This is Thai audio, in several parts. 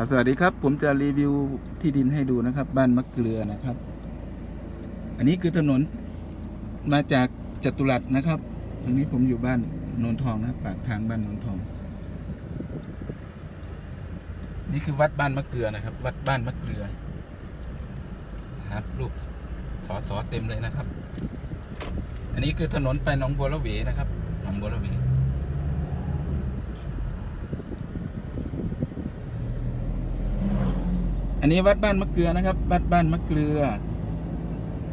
ครับสวัสดีครับ ผมจะรีวิวที่ดินให้ดูนะครับ บ้านมะเกลือนะครับ อันนี้คือถนนมาจากจตุรัสนะครับตรงนี้ผมอยู่บ้านนนทองนะปากทางบ้านนนทอง นี่คือวัดบ้านมะเกลือนะครับ วัดบ้านมะเกลือครับรูปสอสอเต็มเลยนะครับ อันนี้คือถนนไปหนองบัวละเวนะครับหนองบัวละเว อันนี้วัดบ้านมะเกลือนะครับ วัดบ้านมะเกลือ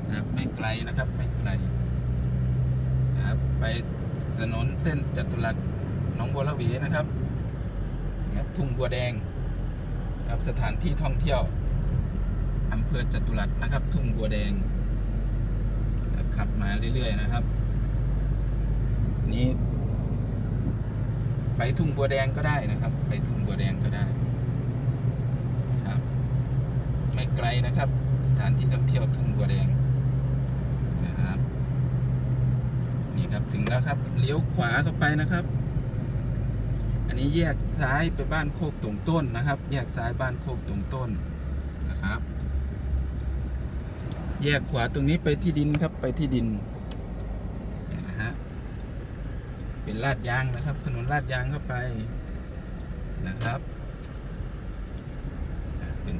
นะครับไม่ไกลนะครับ ไม่ไกลนะครับ ไปถนนเส้นจตุรัสหนองบัวละเวนะครับนะครับทุ่งบัวแดงครับสถานที่ท่องเที่ยวอำเภอจตุรัสนะครับ ทุ่งบัวแดงขับมาเรื่อยๆนะครับ นี้ ไปทุ่งบัวแดงก็ได้นะครับ ไปทุ่งบัวแดงก็ได้ ไม่ไกลนะครับ สถานที่ท่องเที่ยวทุ่งบัวแดงนะครับ นี่ครับถึงแล้วครับ เลี้ยวขวาเข้าไปนะครับ อันนี้แยกซ้ายไปบ้านโคกตรงต้นนะครับ แยกซ้ายบ้านโคกตรงต้นนะครับ แยกขวาตรงนี้ไปที่ดินครับไปที่ดินนะฮะเป็นลาดยางนะครับ ถนนลาดยางเข้าไปนะครับ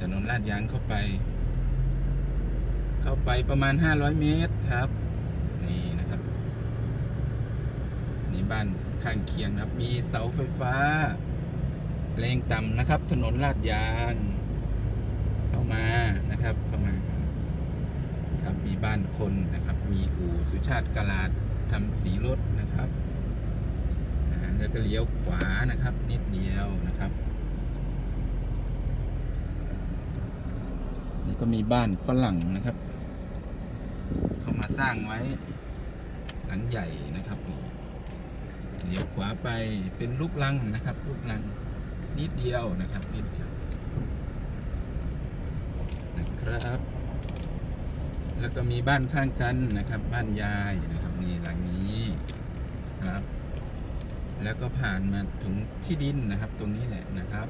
ถนนลาดยางเข้าไป เข้าไปประมาณ 500 เมตรครับ นี่นะครับ นี่บ้านข้างเคียงนะครับ มีเสาไฟฟ้าแรงต่ำนะครับ ถนนลาดยาง เข้ามานะครับ เข้ามาครับ มีบ้านคนนะครับ มีอู่สุชาติกลาดทำสีรถนะครับแล้วก็เลี้ยวขวานะครับ นิดเดียวนะครับ ก็มีบ้านฝรั่งนะครับ เข้ามาสร้างไว้ หลังใหญ่นะครับเลี้ยวขวาไปเป็นลูกลังนะครับลูกลังนิดเดียวนะครับนิดเดียวนะครับ แล้วก็มีบ้านข้างกันนะครับ บ้านยายนะครับนี่หลังนี้ครับ แล้วก็ผ่านมาถึงที่ดินนะครับ ตรงนี้แหละนะครับ